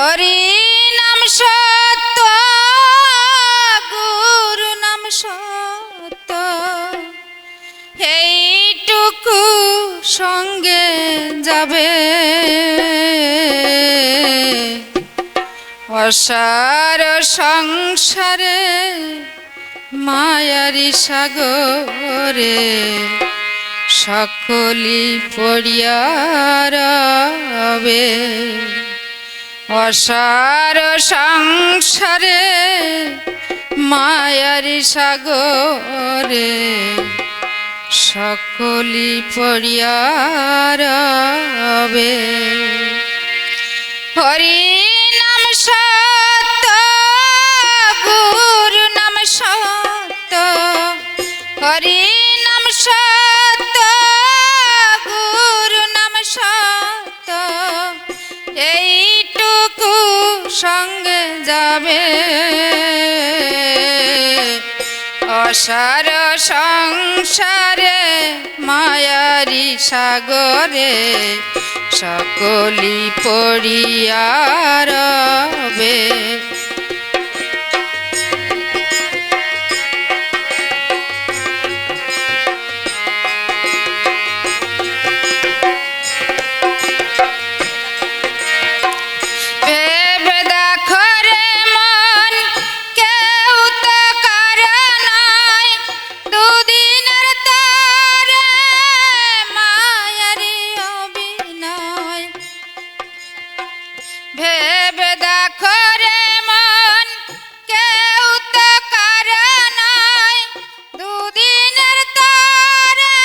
হরি নাম সত্য, গুরু নাম সত্য। এইটুকু সঙ্গে যাবে। অসার সংসারে, মায়ারি সাগরে সকলি পড়িয়া রবে। অসার সংসারে মায়ার সাগরে সকলি পড়িয়া হরি সঙ্গে যাবে। অসার সংসারে মায়ারি সাগরে সকলি পড়িয়া রবে। ভেবে করে মন কেউ তো কারও নাই দুদিনের তারে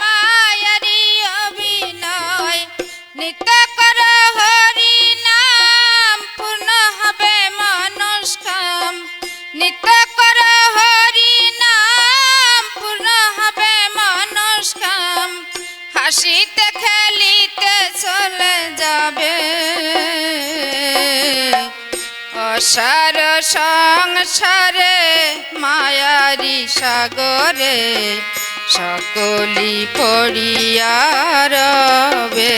মায়ারি অভিনয়। নিত্য হাসিতে খেলিতে চলে যাবে। অসার সংসারে মায়ারি সাগরে সকলি পড়িয়া রবে।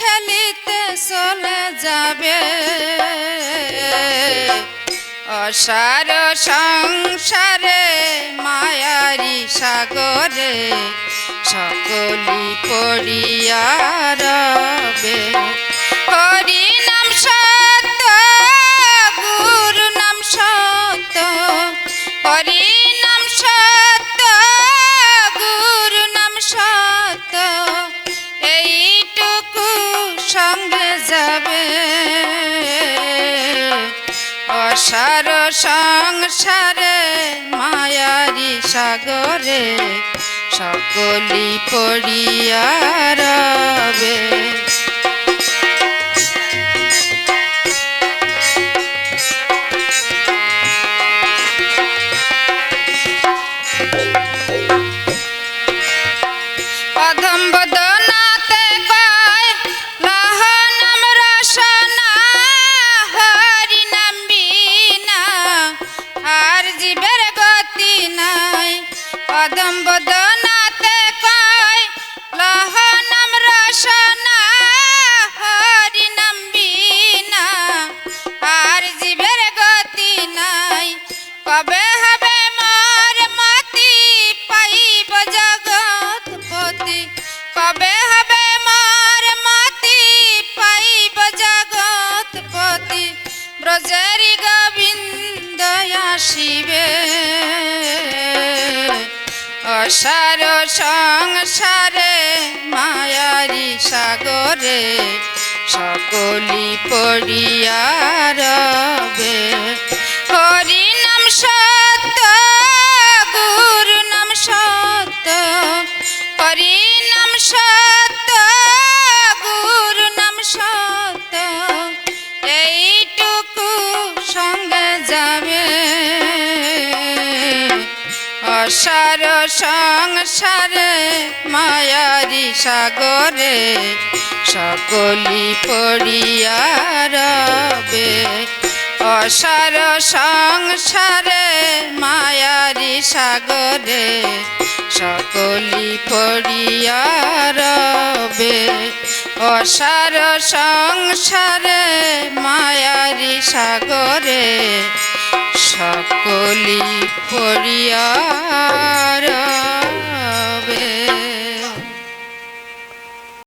খেলিতে চলে যাবে। অসার সংসারে, মায়ারি সাগরে সকলি পড়িয়া রবে। হরি নাম সত্য গুরু নাম সত্য, হরি অসার সংসারে মায়ারি সাগরে সকলি পড়িয়া রবে। আসিবে। অসার সংসারে মায়ারি সাগরে সকলি পড়িয়া রবে। আশার সংসারে, মায়ারি সাগরে সকলি পড়িয়া রবে। অসার সংসারে, মায়ারি সাগরে সকলি পড়িয়া রবে। অসার সংসারে, মায়ারি সাগরে সকলি পড়িয়া রবে